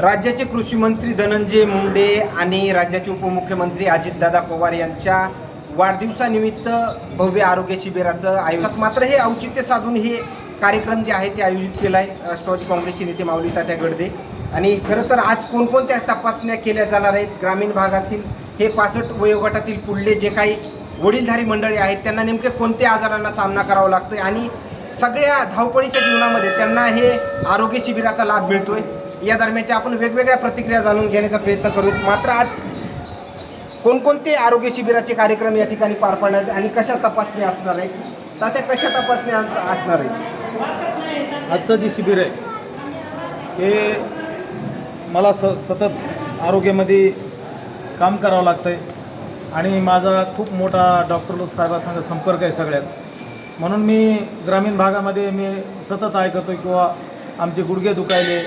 राज्याचे कृषी मंत्री धनंजय मुंडे आणि राज्याचे उपमुख्यमंत्री अजितदादा पवार यांच्या वाढदिवसानिमित्त भव्य आरोग्य शिबिराचं आयोजन. मात्र हे औचित्य साधून हे कार्यक्रम जे आहे ते आयोजित केला आहे राष्ट्रवादी काँग्रेसचे नेते माऊली तात्या गडदे. आणि खरं तर आज कोणकोणत्या तपासण्या केल्या जाणार आहेत ग्रामीण भागातील हे पासष्ट वयोगटातील पुढले जे काही वडीलधारी मंडळी आहेत त्यांना नेमके कोणत्या आजारांना सामना करावा लागतोय आणि सगळ्या धावपळीच्या जीवनामध्ये त्यांना हे आरोग्य शिबिराचा लाभ मिळतोय. या दरम्यानच्या आपण वेगवेगळ्या प्रतिक्रिया जाणून घेण्याचा प्रयत्न करू. मात्र आज कोणकोणते आरोग्य शिबिराचे कार्यक्रम या ठिकाणी पार पाडण्यात आणि कशा तपासणी असणार आहे तात्या कशा तपासणी असणार आहे आजचं जे शिबिर आहे हे मला स सतत आरोग्यामध्ये काम करावं लागतं आहे आणि माझा खूप मोठा डॉक्टर साहेबांसंग संपर्क आहे सगळ्यात. म्हणून मी ग्रामीण भागामध्ये मी सतत ऐकतो किंवा आमचे गुडघे दुखायले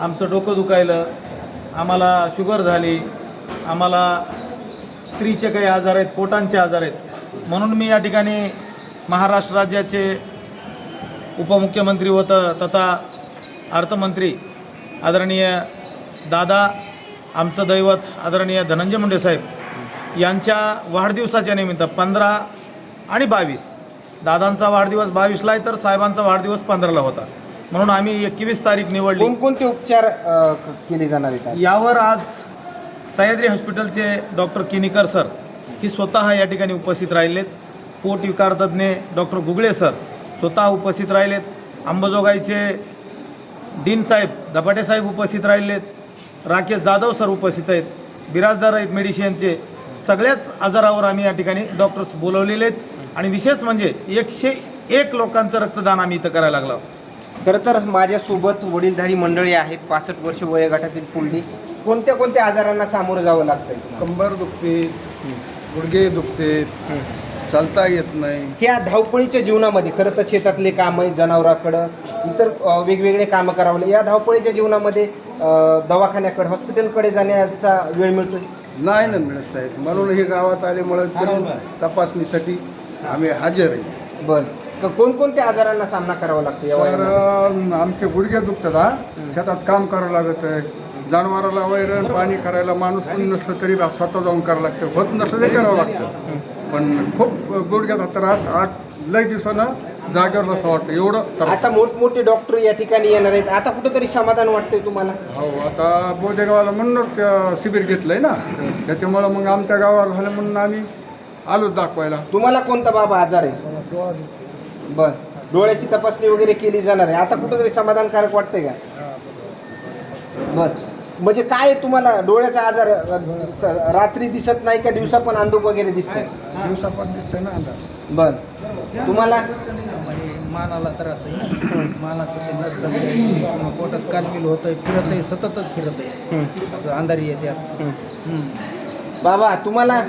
आमचं डोकं दुखायलं आम्हाला शुगर झाली आम्हाला स्त्रीचे काही आजार आहेत पोटांचे आजार आहेत. म्हणून मी या ठिकाणी महाराष्ट्र राज्याचे उपमुख्यमंत्री होतं तथा अर्थमंत्री आदरणीय दादा आमचं दैवत आदरणीय धनंजय मुंडे साहेब यांच्या वाढदिवसाच्या निमित्त पंधरा आणि बावीस. दादांचा वाढदिवस बावीसला आहे तर साहेबांचा वाढदिवस पंधराला होता. म्हणून आम्ही एकवीस तारीख निवडली. कोणकोणते उपचार अ, क- केले जाणार आहेत आज? यावर आज सह्याद्री हॉस्पिटलचे डॉक्टर किनीकर सर ही स्वतः या ठिकाणी उपस्थित राहिलेत. पोट विकार तज्ज्ञ डॉक्टर गुगळे सर स्वतः उपस्थित राहिलेत. अंबाजोगाईचे डीन साहेब धपाटे साहेब उपस्थित राहिलेत. राकेश जाधव सर उपस्थित आहेत. बिराजदार आहेत मेडिशिनचे सगळ्याच आजारावर आम्ही या ठिकाणी डॉक्टर्स बोलवलेले आहेत. आणि विशेष म्हणजे एकशे एक लोकांचं रक्तदान आम्ही इथं करायला लागलो खरं तर माझ्यासोबत वडीलधारी मंडळी आहेत पासष्ट वर्ष वयोगटातील पुढली. कोणत्या कोणत्या आजारांना सामोरं जावं लागतंय? कंबर दुखते गुडघे दुखते चालता येत नाही. ह्या धावपळीच्या जीवनामध्ये खरं तर शेतातले काम आहे जनावराकडं इतर वेगवेगळे कामं करावं लागले. या धावपळीच्या जीवनामध्ये दवाखान्याकडे हॉस्पिटलकडे जाण्याचा वेळ मिळतोय? नाही ना मिळत साहेब. म्हणून हे गावात आल्यामुळे तपासणीसाठी आम्ही हजर आहे. बर. क- कोणकोणत्या आजारांना सामना करावा लागतो या तर वयामध्ये? अं, आमचे गुडघे दुखतात हा. शेतात काम करावं लागत. आहे जनावराला वैरण पाणी करायला माणूस कोणी नसलं तरी स्वतः जाऊन करावं लागतं. होत नसलं तरी करावं लागतं. पण खूप गुडघ्याचा त्रास आठ लय दिवसानं जागेवर असं वाटतं. एवढं त्रास आता मोठमोठे डॉक्टर या ठिकाणी येणार आहेत. आता कुठेतरी समाधान वाटतंय तुम्हाला? हो आता बोधेगावाला म्हणूनच त्या शिबिर घेतलंय ना. त्याच्यामुळं मग आमच्या गावावर झालं म्हणून आम्ही आलो दाखवायला. तुम्हाला कोणता बाबा आजार आहे? बर. डोळ्याची तपासणी वगैरे केली जाणार आहे. आता कुठेतरी समाधानकारक वाटतंय का? बर. म्हणजे काय आहे तुम्हाला? डोळ्याचा आजार अ, स- रात्री दिसत नाही का? दिवसा पण अंधूक वगैरे दिसतंय? दिवसा पण दिसतंय ना अंदाज बर. तुम्हाला? म्हणजे मानाला त्रास आहे मानाचं ते नसतं किंवा पोटात कालबिल होतंय फिरत आहे सततच फिरत आहे असं अंधारी येते बाबा तुम्हाला?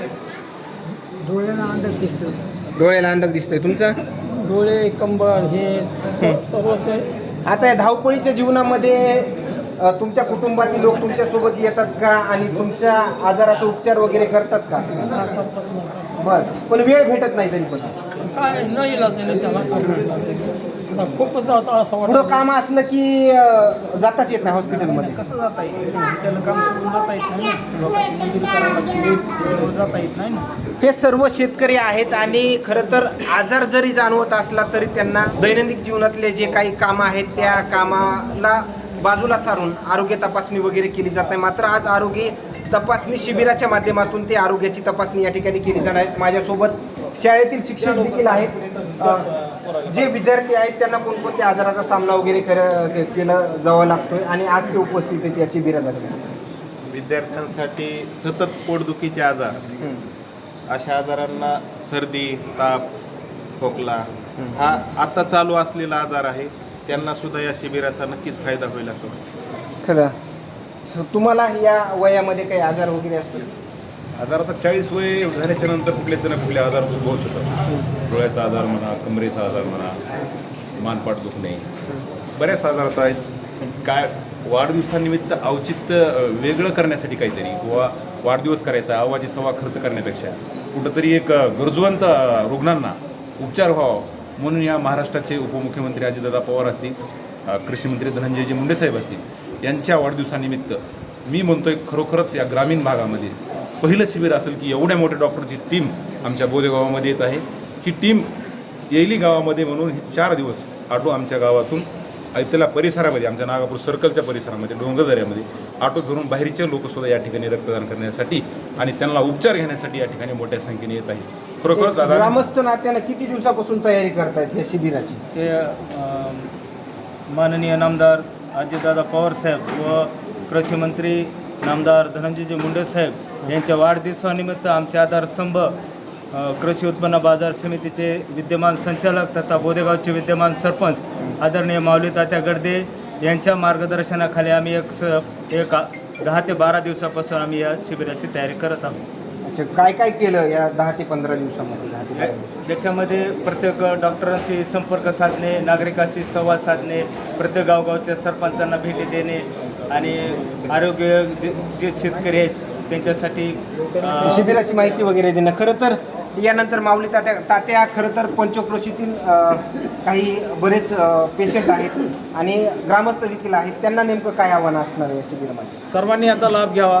डोळ्यांना अंदाज दिसतो डोळ्याला अंधक दिसतंय. तुमचा? डोळे कंबर हे सर्वच आता या धावपळीच्या जीवनामध्ये अ, तुमच्या कुटुंबातील लोक तुमच्यासोबत येतात का? आणि तुमच्या आजाराचा उपचार वगैरे करतात का? बर. पण वेळ भेटत नाही तरी पण. काय न इलाज नाही त्याला. खूपच आता असं पुढं काम असलं की अ, जाताच येत नाही हॉस्पिटलमध्ये. कसं जाता येईल त्याला काम सोडून जाता येत नाही ना. लोकांची मंजुरी करावं लागते? जाता येत नाही ना. हे सर्व शेतकरी आहेत आणि खरं तर आजार जरी जाणवत असला तरी त्यांना दैनंदिन जीवनातले जे काही कामं आहेत त्या कामाला बाजूला सारून आरोग्य तपासणी वगैरे केली जात आहे मात्र आज आरोग्य तपासणी शिबिराच्या माध्यमातून ते आरोग्याची तपासणी या ठिकाणी केली जाणार आहे. माझ्यासोबत शाळेतील शिक्षक देखील आहेत. अ, जे विद्यार्थी आहेत त्यांना कोणकोणत्या आजाराचा सामना वगैरे केला जावा लागतोय आणि आज ते उपस्थित आहेत या शिबिरासाठी विद्यार्थ्यांसाठी सतत पोटदुखीचे आजार. अशा आजारांना सर्दी ताप खोकला हा आता चालू असलेला आजार आहे. त्यांना सुद्धा या शिबिराचा नक्कीच फायदा होईल असं. खरं. तुम्हाला या वयामध्ये काही आजार वगैरे असतील आजार आता चाळीस वय झाल्याच्यानंतर कुठले तर कुठले आजार उद्भवू शकतात. डोळ्याचा आजार म्हणा कमरेचा आजार म्हणा मानपाट दुखणे. बऱ्याच आजार आता आहेत. काय वाढदिवसानिमित्त औचित्य वेगळं करण्यासाठी काहीतरी किंवा वाढदिवस करायचा आवाजी सवा खर्च करण्यापेक्षा कुठंतरी एक गरजवंत रुग्णांना उपचार व्हावा म्हणून या महाराष्ट्राचे उपमुख्यमंत्री अजितदादा पवार असतील कृषीमंत्री धनंजयजी मुंडेसाहेब असतील यांच्या वाढदिवसानिमित्त मी म्हणतोय खरोखरच या ग्रामीण भागामध्ये पहिलं शिबिर असेल की एवढ्या मोठ्या डॉक्टरची टीम आमच्या बोदेगावामध्ये येत आहे. ही टीम येईली गावामध्ये म्हणून हे चार दिवस ऑटो आमच्या गावातून ऐतला परिसरामध्ये आमच्या नागापूर सर्कलच्या परिसरामध्ये डोंगरदऱ्यामध्ये ऑटो करून बाहेरचे लोकसुद्धा या ठिकाणी रक्तदान करण्यासाठी आणि त्यांना उपचार घेण्यासाठी या ठिकाणी मोठ्या संख्येने येत आहे खरोखरच ग्रामस्थ नात्यानं किती दिवसापासून तयारी करतायत या शिबिराची? ते माननीय नामदार अजितदादा पवार साहेब व कृषी मंत्री नामदार धनंजयजी मुंडे साहेब यांच्या वाढदिवसानिमित्त आमचे आधारस्तंभ कृषी उत्पन्न बाजार समितीचे विद्यमान संचालक तथा बोदेगावचे विद्यमान सरपंच आदरणीय माऊली तात्या गडदे यांच्या मार्गदर्शनाखाली आम्ही एक स एक दहा ते बारा दिवसापासून आम्ही या शिबिराची तयारी करत आहोत अच्छा काय काय केलं या दहा ते पंधरा दिवसामध्ये दहा ते पंधरा दिवसात? त्याच्यामध्ये प्रत्येक डॉक्टरांशी संपर्क साधणे नागरिकांशी संवाद साधणे प्रत्येक गावगावच्या सरपंचांना भेटी देणे आणि आरोग्य जे जे शेतकरी आहेत त्यांच्यासाठी शिबिराची माहिती वगैरे देणं. खरं तर यानंतर माऊली तात्या तात्या खरं तर पंचक्रोशीतील काही बरेच पेशंट आहेत आणि ग्रामस्थ देखील आहेत. त्यांना नेमकं काय आव्हान असणार आहे या शिबिरामध्ये? सर्वांनी याचा लाभ घ्यावा.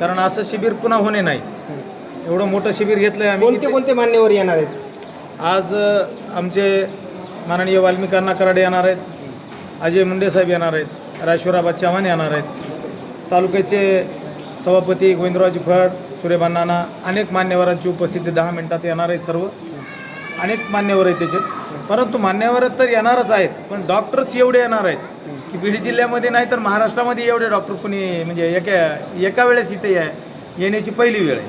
कारण असं शिबिर पुन्हा होणे नाही. एवढं मोठं शिबिर घेतलं आहे आम्ही कोणते कोणते मान्यवर येणार आहेत? आज अ, आमचे माननीय वाल्मिकी अण्णा कराडे येणार आहेत. अजय मुंडे साहेब येणार आहेत. राजेश्वराबा चव्हाण येणार आहेत. तालुक्याचे सभापती गोविंदरावजी फड सूर्यबांनाना अनेक मान्यवरांची उपस्थिती दहा मिनिटात येणार आहे सर्व. अनेक मान्यवर आहेत त्याच्यात. परंतु मान्यवर तर येणारच आहेत पण डॉक्टर्स एवढे येणार आहेत की बीड जिल्ह्यामध्ये नाही तर महाराष्ट्रामध्ये एवढे डॉक्टर कोणी म्हणजे एका एका वेळेस इथे या- येण्याची पहिली वेळ आहे.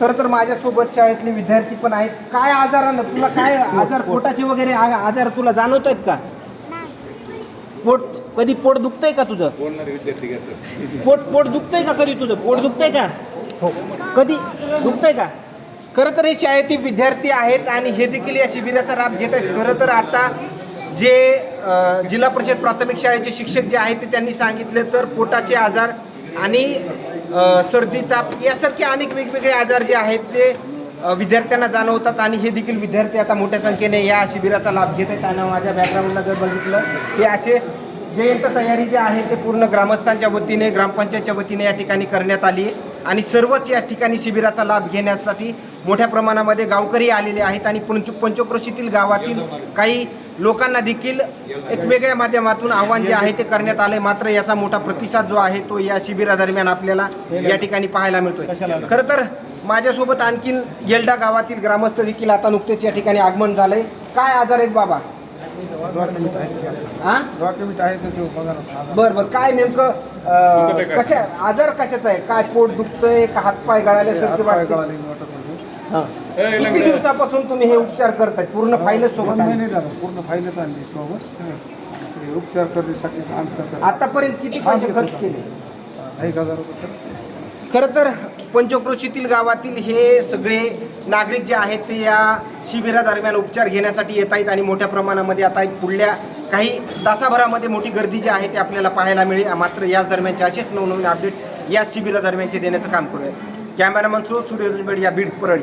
खरं तर माझ्यासोबत शाळेतले विद्यार्थी पण आहेत. काय आजारानं तुला काय आजार पोटाचे वगैरे आ- आजार तुला जाणवत आहेत का पोट कधी पोट दुखतंय का तुझं? पोट पोट दुखतंय का कधी तुझं? पोट दुखतंय का? हो. कधी? दुखतंय का? खरं तर हे शाळेतील विद्यार्थी आहेत आणि हे देखील या शिबिराचा लाभ घेत आहेत. खरं तर आता जे जिल्हा परिषद प्राथमिक शाळेचे शिक्षक जे आहेत ते त्यांनी सांगितले तर पोटाचे आजार आणि सर्दी ताप यासारखे अनेक वेगवेगळे आजार जे आहेत ते विद्यार्थ्यांना जाणवतात आणि हे देखील विद्यार्थी आता मोठ्या संख्येने या शिबिराचा लाभ घेत आहेत. आणि माझ्या बॅकग्राऊंडला जर बघितलं हे असे जयंत तयारी जे आहे ते पूर्ण ग्रामस्थांच्या वतीने ग्रामपंचायतच्या वतीने या ठिकाणी करण्यात आली आहे. आणि सर्वच या ठिकाणी शिबिराचा लाभ घेण्यासाठी मोठ्या प्रमाणामध्ये गावकरी आलेले आहेत आणि पंच पंचक्रोशीतील गावातील काही लोकांना देखील एक वेगळ्या माध्यमातून आव्हान जे आहे ते करण्यात आले मात्र याचा मोठा प्रतिसाद जो आहे तो या शिबिरादरम्यान आपल्याला या ठिकाणी पाहायला मिळतोय. खरं तर माझ्यासोबत आणखीन येल्डा गावातील ग्रामस्थ देखील आता नुकतेच या ठिकाणी आगमन झालंय. काय आजार आहेत बाबा? हा बर बर. काय नेमकं अं, कशा आजार कशाचा आहे? काय पोट दुखतंय? का हातपाय गळाल्यासारखे वाटते? हा. किती दिवसापासून तुम्ही हे उपचार करताय? पूर्ण फाईलच सोबत आहे? पूर्ण फायलच आणली सोबत. ते उपचार करण्यासाठी आतापर्यंत किती पैसे खर्च केले? एक हजार रुपये खरं तर पंचक्रोशीतील गावातील हे सगळे नागरिक जे आहेत ते या शिबिरादरम्यान उपचार घेण्यासाठी येत आहेत आणि मोठ्या प्रमाणामध्ये आता पुढल्या काही तासाभरामध्ये मोठी गर्दी जी आहे ती आपल्याला पाहायला मिळेल. मात्र याच दरम्यानचे असेच नवनवीन अपडेट्स याच शिबिरादरम्यानचे देण्याचं काम करूया. कॅमेरामन सो सूर्यदुर्ज बेड या बीड परळी.